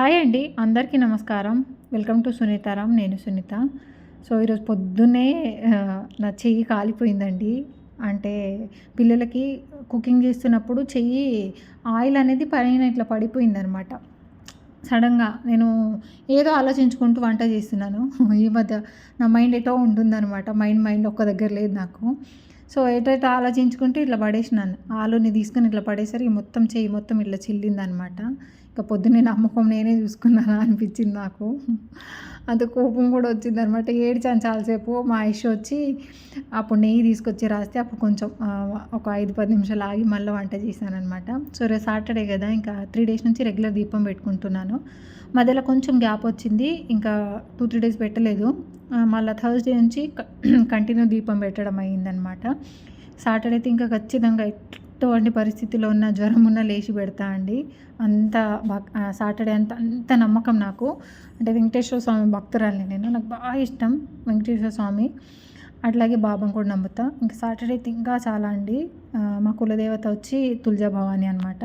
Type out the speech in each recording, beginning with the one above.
Hi అండి అందరికీ నమస్కారం. వెల్కమ్ టు సునీతారాం నేను సునీత. సో ఈరోజు పొద్దున్నే నా చెయ్యి కాలిపోయిందండి. అంటే పిల్లలకి కుకింగ్ చేస్తున్నప్పుడు చెయ్యి ఆయిల్ అనేది పైన ఇట్లా పడిపోయిందనమాట. సడన్గా నేను ఏదో ఆలోచించుకుంటూ వంట చేస్తున్నాను. ఈ మధ్య నా మైండ్ ఎటో ఉంటుందన్నమాట మైండ్ మైండ్ ఒక్క దగ్గర లేదు నాకు. సో ఎటో ఆలోచించుకుంటూ ఇట్లా పడేసినాను. ఆలుని తీసుకొని ఇట్లా పడేసరికి మొత్తం చెయ్యి మొత్తం ఇట్లా చిల్లిందనమాట. ఇక పొద్దున్నే నమ్మకం నేనే చూసుకున్నానా అనిపించింది నాకు. అంత కోపం కూడా వచ్చింది అనమాట ఏడ్చాను చాలాసేపు. మా ఐష్ వచ్చి అప్పుడు నెయ్యి తీసుకొచ్చి రాస్తే అప్పుడు కొంచెం ఒక ఐదు పది నిమిషాలు ఆగి మళ్ళీ వంట చేశాను అనమాట సో రేపు సాటర్డే కదా ఇంకా త్రీ డేస్ నుంచి రెగ్యులర్ దీపం పెట్టుకుంటున్నాను. మధ్యలో కొంచెం గ్యాప్ వచ్చింది. ఇంకా టూ త్రీ డేస్ పెట్టలేదు. మళ్ళీ థర్స్డే నుంచి కంటిన్యూ దీపం పెట్టడం అయ్యిందనమాట సాటర్డే అయితే ఇంకా ఖచ్చితంగా ఎటువంటి పరిస్థితిలో ఉన్న జ్వరం ఉన్న లేచి పెడతా అండి. అంత సాటర్డే అంత అంత నమ్మకం నాకు. అంటే వెంకటేశ్వర స్వామి భక్తురాలిని నేను. నాకు బాగా ఇష్టం వెంకటేశ్వర స్వామి. అట్లాగే బాబాను కూడా నమ్ముతా. ఇంకా సాటర్డే ఇంకా చాలా అండి. మా కులదేవత వచ్చి తులజా భవాని అనమాట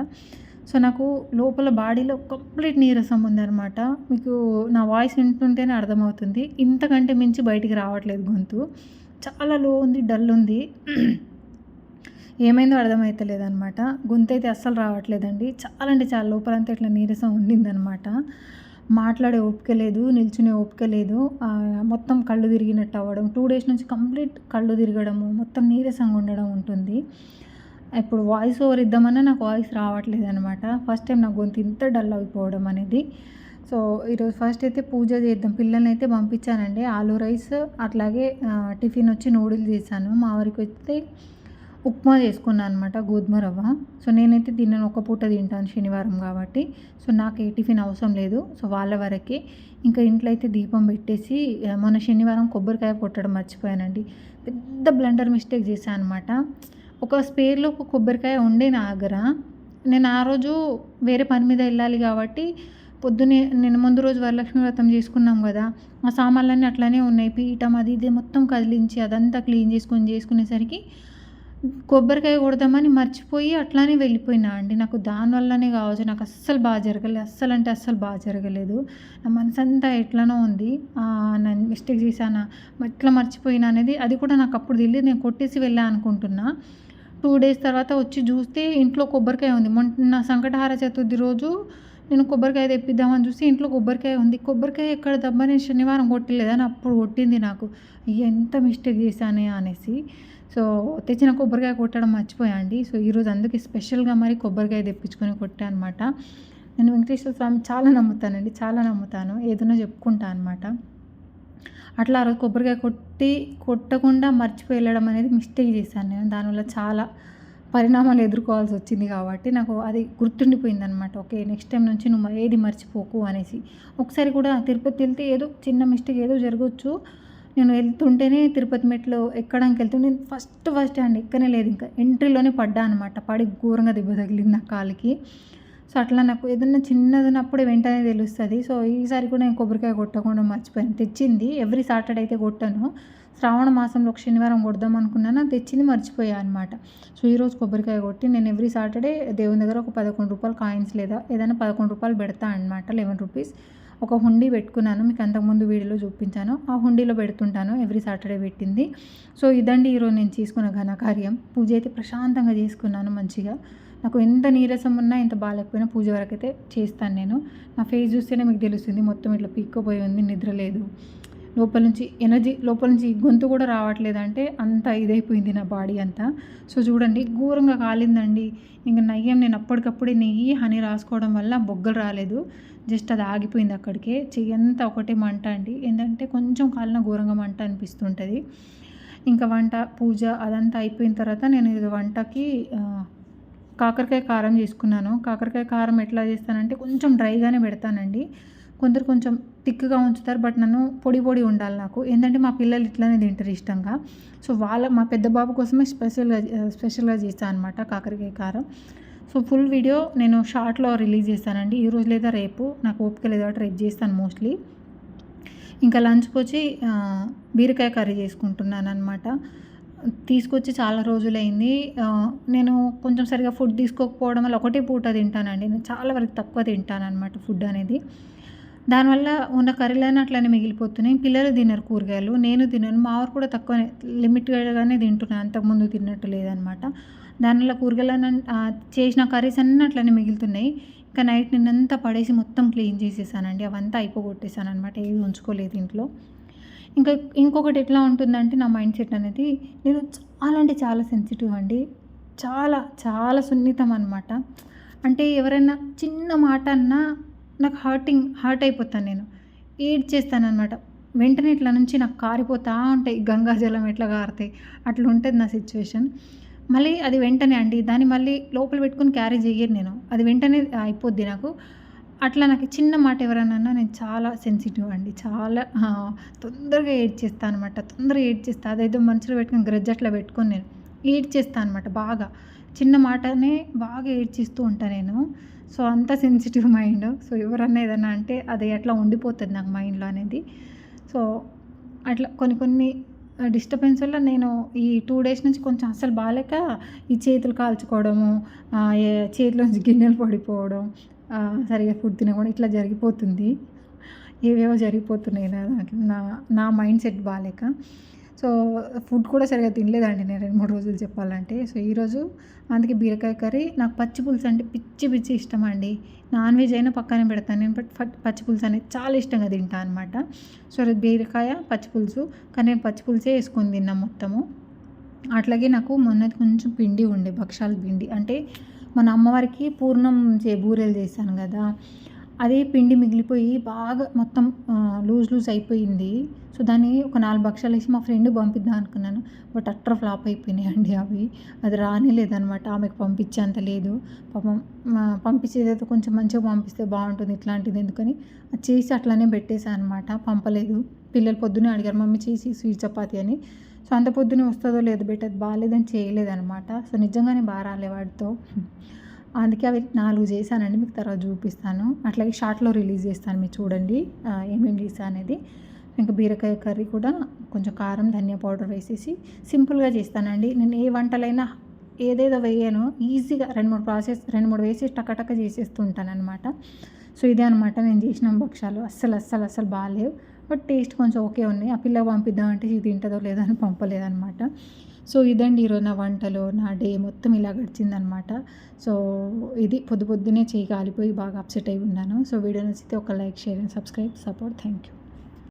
సో నాకు లోపల బాడీలో కంప్లీట్ నీరసం ఉందన్నమాట. మీకు నా వాయిస్ వింటుంటేనే అర్థమవుతుంది. ఇంతకంటే మించి బయటికి రావట్లేదు గొంతు. చాలా లో ఉంది డల్ ఉంది. ఏమైందో అర్థమవుతలేదనమాట అనమాట అయితే అస్సలు రావట్లేదండి. చాలా అంటే చాలా లోపలంతా ఇట్లా నీరసం ఉండిందనమాట మాట్లాడే ఓపిక లేదు నిల్చునే ఓపిక లేదు. మొత్తం కళ్ళు తిరిగినట్టు అవ్వడం టూ డేస్ నుంచి కంప్లీట్ కళ్ళు తిరగడము మొత్తం నీరసంగా ఉండడం ఉంటుంది. ఇప్పుడు వాయిస్ ఓవర్ ఇద్దామన్నా నాకు వాయిస్ రావట్లేదు అనమాట ఫస్ట్ టైం నా గొంతు ఇంత డల్ అయిపోవడం అనేది. సో ఈరోజు ఫస్ట్ అయితే పూజ చేద్దాం. పిల్లల్ని అయితే పంపించానండి. ఆలూ రైస్ అట్లాగే టిఫిన్ వచ్చి నూడిల్స్ చేశాను. మా వారికి వస్తే ఉప్మా చేసుకున్నాను అనమాట గోధుమ రవ్వ. సో నేనైతే తిన్నాను ఒక పూట తింటాను శనివారం కాబట్టి. సో నాకు ఏ టిఫిన్ అవసరం లేదు. సో వాళ్ళ వరకే. ఇంకా ఇంట్లో అయితే దీపం పెట్టేసి మొన్న శనివారం కొబ్బరికాయ కొట్టడం మర్చిపోయానండి. పెద్ద బ్లండర్ మిస్టేక్ చేశాను అనమాట ఒక స్పేర్లో ఒక కొబ్బరికాయ ఉండే నా దగ్గర. నేను ఆ రోజు వేరే పని మీద వెళ్ళాలి కాబట్టి పొద్దునే నేను ముందు రోజు వరలక్ష్మి వ్రతం చేసుకున్నాం కదా. ఆ సామాన్లన్నీ అట్లానే ఉన్నాయి. పీఠం అది ఇది మొత్తం కదిలించి అదంతా క్లీన్ చేసుకొని చేసుకునేసరికి కొబ్బరికాయ కొడదామని మర్చిపోయి అట్లానే వెళ్ళిపోయినా అండి. నాకు దానివల్లనే కావచ్చు. నాకు అస్సలు బాగా జరగలేదు అస్సలు అంటే అస్సలు బాగా జరగలేదు. నా మనసు అంతా ఎట్లనో ఉంది. నేను మిస్టేక్ చేశానా? ఎట్లా మర్చిపోయినా అనేది అది కూడా నాకు అప్పుడు తెలియదు నేను కొట్టేసి వెళ్ళా అనుకుంటున్నా. టూ డేస్ తర్వాత వచ్చి చూస్తే ఇంట్లో కొబ్బరికాయ ఉంది. మొన్న సంకటహార చతుర్థి రోజు నేను కొబ్బరికాయ తెప్పిద్దామని చూసి ఇంట్లో కొబ్బరికాయ ఉంది. కొబ్బరికాయ ఎక్కడ దెబ్బ నేను శనివారం కొట్టలేదని అప్పుడు కొట్టింది నాకు. ఎంత మిస్టేక్ చేశానే అనేసి. సో తెచ్చిన కొబ్బరికాయ కొట్టడం మర్చిపోయా అండి. సో ఈరోజు అందుకే స్పెషల్గా మరి కొబ్బరికాయ తెప్పించుకొని కొట్టా అనమాట నేను వెంకటేశ్వర స్వామి చాలా నమ్ముతానండి చాలా నమ్ముతాను. ఏదైనా చెప్పుకుంటా అనమాట అట్లా ఆ రోజు కొబ్బరికాయ కొట్టి కొట్టకుండా మర్చిపోయి వెళ్ళడం అనేది మిస్టేక్ చేశాను నేను. దానివల్ల చాలా పరిణామాలు ఎదుర్కోవాల్సి వచ్చింది కాబట్టి నాకు అది గుర్తుండిపోయింది అనమాట ఓకే నెక్స్ట్ టైం నుంచి నువ్వు ఏది మర్చిపోకు అనేసి. ఒకసారి కూడా తిరుపతి వెళ్తే ఏదో చిన్న మిస్టేక్ ఏదో జరగవచ్చు నేను వెళ్తుంటేనే తిరుపతి మెట్లు ఎక్కడానికి వెళ్తుంటే ఫస్ట్ ఫస్ట్ అండి ఎక్కనే లేదు ఇంకా. ఎంట్రీలోనే పడ్డా అనమాట పడి ఘోరంగా దెబ్బ తగిలింది నా కాలికి. సో అట్లా నాకు ఏదన్నా చిన్నది వెంటనే తెలుస్తుంది. సో ఈసారి కూడా నేను కొబ్బరికాయ కొట్టకుండా మర్చిపోయాను. తెచ్చింది. ఎవ్రీ సాటర్డే అయితే కొట్టాను. శ్రావణ మాసంలో ఒక శనివారం కొడదాం అనుకున్నాను. తెచ్చింది మర్చిపోయా అనమాట సో ఈరోజు కొబ్బరికాయ కొట్టి నేను ఎవ్రీ సాటర్డే దేవుని దగ్గర ఒక పదకొండు రూపాయలు కాయిన్స్ లేదా ఏదైనా పదకొండు రూపాయలు పెడతా అనమాట లెవెన్ రూపీస్. ఒక హుండీ పెట్టుకున్నాను మీకు అంతకుముందు వీడియోలో చూపించాను. ఆ హుండీలో పెడుతుంటాను ఎవ్రీ సాటర్డే పెట్టింది. సో ఇదండి ఈరోజు నేను చేసుకున్న ఘనకార్యం పూజ అయితే ప్రశాంతంగా చేసుకున్నాను మంచిగా. నాకు ఎంత నీరసం ఉన్నా ఎంత బాగాలేకపోయినా పూజ వరకు అయితే చేస్తాను నేను. నా ఫేస్ చూస్తేనే మీకు తెలుస్తుంది మొత్తం ఇట్లా పీక్కుపోయి ఉంది నిద్ర లేదు. లోపల నుంచి ఎనర్జీ లోపల నుంచి గొంతు కూడా రావట్లేదు అంటే అంత ఇదైపోయింది నా బాడీ అంతా. సో చూడండి ఘోరంగా కాలిందండి. ఇంకా నయ్యం నేను అప్పటికప్పుడే నెయ్యి హనీ రాసుకోవడం వల్ల బొగ్గలు రాలేదు. జస్ట్ అది ఆగిపోయింది అక్కడికే. చెయ్యంతా ఒకటే మంట అండి. ఏంటంటే కొంచెం కాలిన ఘోరంగా మంట అనిపిస్తుంటుంది. ఇంకా వంట పూజ అదంతా అయిపోయిన తర్వాత నేను ఇది వంటకి కాకరకాయ కారం చేసుకున్నాను. కాకరకాయ కారం ఎట్లా చేస్తానంటే కొంచెం డ్రైగానే పెడతానండి. కొందరు కొంచెం థిక్గా ఉంచుతారు బట్ నన్ను పొడి పొడి ఉండాలి నాకు. ఏంటంటే మా పిల్లలు ఇట్లానే తింటారు ఇష్టంగా. సో వాళ్ళ మా పెద్ద బాబు కోసమే స్పెషల్గా స్పెషల్గా చేస్తాను అనమాట కాకరకాయ కారం. సో ఫుల్ వీడియో నేను షార్ట్లో రిలీజ్ చేస్తానండి. ఈ రోజు లేదా రేపు నాకు ఓపిక లేదా రేపు చేస్తాను మోస్ట్లీ. ఇంకా లంచ్కి వచ్చి బీరకాయ కర్రీ చేసుకుంటున్నాను అనమాట తీసుకొచ్చి చాలా రోజులైంది. నేను కొంచెం సరిగా ఫుడ్ తీసుకోకపోవడం వల్ల ఒకటే పూట తింటానండి. నేను చాలా వరకు తక్కువ తింటాను అనమాట ఫుడ్ అనేది. దానివల్ల ఉన్న కర్రీలన్నీ అట్లనే మిగిలిపోతున్నాయి. పిల్లలు తినరు కూరగాయలు. నేను తినను. మా వారు కూడా తక్కువనే లిమిట్గానే తింటున్నాను అంతకుముందు తిన్నట్టు లేదనమాట. దానివల్ల కూరగాయలు చేసిన కర్రీస్ అన్నీ అట్లనే మిగులుతున్నాయి. ఇంకా నైట్ నిన్నంతా పడేసి మొత్తం క్లీన్ చేసేసానండి. అవంతా అయిపోగొట్టేసాను అనమాట ఏది ఉంచుకోలేదు ఇంట్లో. ఇంకా ఇంకొకటి ఎట్లా ఉంటుందంటే నా మైండ్ సెట్ అనేది నేను చాలా అంటే చాలా సెన్సిటివ్ అండి. చాలా చాలా సున్నితం అనమాట. అంటే ఎవరైనా చిన్న మాట అన్నా నాకు హర్టింగ్ హర్ట్ అయిపోతాను నేను. ఏడ్ చేస్తానమాట వెంటనే ఇట్లా నుంచి నాకు కారిపోతూ ఉంటాయి. గంగాజలం ఎట్లా కారుతాయి? అట్లా ఉంటుంది నా సిచ్యువేషన్ మళ్ళీ అది వెంటనే అండి. దాన్ని మళ్ళీ లోపల పెట్టుకుని క్యారీ చేయను నేను. అది వెంటనే అయిపోద్ది నాకు. అట్లా నాకు చిన్న మాట ఎవరైనా నేను చాలా సెన్సిటివ్ అండి. చాలా తొందరగా ఏడ్ చేస్తాను అనమాట తొందరగా ఏడ్ చేస్తాను అదేదో మనుషులు పెట్టుకుని గ్రజ్ అట్లా పెట్టుకొని నేను ఏడ్ చేస్తాను అనమాట బాగా. చిన్న మాటనే బాగా ఏడ్చిస్తూ ఉంటాను నేను. సో అంత సెన్సిటివ్ మైండ్ సో ఎవరన్నా ఏదన్నా అంటే అది అట్లా ఉండిపోతుంది నాకు మైండ్లో అనేది. సో అట్లా కొన్ని కొన్ని డిస్టర్బెన్స్ వల్ల నేను ఈ టూ డేస్ నుంచి కొంచెం అస్సలు బాగాలేక ఈ చేతులు కాల్చుకోవడము చేతిలోంచి గిన్నెలు పడిపోవడం సరిగా ఫుడ్ తినకూడదు ఇట్లా జరిగిపోతుంది. ఏవేవో జరిగిపోతున్నాయి నా నా మైండ్ సెట్ బాగాలేక సో ఫుడ్ కూడా సరిగా తినలేదండి నేను రెండు మూడు రోజులు చెప్పాలంటే. సో ఈరోజు అందుకే బీరకాయ కర్రీ. నాకు పచ్చి పులుసు అంటే పిచ్చి పిచ్చి ఇష్టం అండి నాన్ వెజ్ అయినా పక్కనే పెడతాను నేను బట్ పచ్చి పులుసు అనేది చాలా ఇష్టంగా తింటాను అనమాట సో బీరకాయ పచ్చి పులుసు. కానీ నేను పచ్చి పులుసే వేసుకొని తిన్నాం మొత్తము. అట్లాగే నాకు మొన్నది కొంచెం పిండి ఉండే భక్షాల పిండి. అంటే మన అమ్మవారికి పూర్ణం చే బూరెలు చేశాను కదా. అదే పిండి మిగిలిపోయి బాగా మొత్తం లూజ్ లూజ్ అయిపోయింది. సో దాన్ని ఒక నాలుగు బక్షాలు వేసి మా ఫ్రెండ్ పంపిద్దాం అనుకున్నాను. బట్ అట్టర్ ఫ్లాప్ అయిపోయినాయి అండి అవి. అది రానే లేదనమాట ఆమెకు పంపించేంత లేదు. పాపం పంపించేదైతే కొంచెం మంచిగా పంపిస్తే బాగుంటుంది ఇట్లాంటిది ఎందుకని అది చేసి అట్లానే పెట్టేశాను అనమాట పంపలేదు. పిల్లలు పొద్దునే అడిగారు మమ్మీ చేసి స్వీట్ చపాతి అని. సో అంత పొద్దునే వస్తుందో లేదో బెట్ అది బాగాలేదని చేయలేదనమాట సో నిజంగానే బాగా రాలే వాడితో. అందుకే అవి నాలుగు చేశానండి మీకు తర్వాత చూపిస్తాను. అట్లాగే షార్ట్లో రిలీజ్ చేస్తాను మీరు చూడండి ఏమేమి చేసా అనేది. ఇంకా బీరకాయ కర్రీ కూడా కొంచెం కారం ధనియా పౌడర్ వేసేసి సింపుల్గా చేస్తానండి. నేను ఏ వంటలైనా ఏదేదో వేయను ఈజీగా రెండు మూడు ప్రాసెస్ రెండు మూడు వేసి టకటక చేసేస్తూ ఉంటాను అనమాట సో ఇదే అనమాట నేను చేసిన భక్షాలు అస్సలు అస్సలు అస్సలు బాగాలేవు. బట్ టేస్ట్ కొంచెం ఓకే ఉన్నాయి. ఆ పిల్ల పంపిద్దామంటే ఇది తింటుందో లేదో అని పంపలేదనమాట సో ఇదండి ఈరోజు నా వంటలు నా డే మొత్తం ఇలా గడిచిందనమాట సో ఇది పొద్దు పొద్దునే చేయి కాలిపోయి బాగా అప్సెట్ అయి ఉన్నాను. సో వీడియో నచ్చితే ఒక like share and subscribe support. Thank you.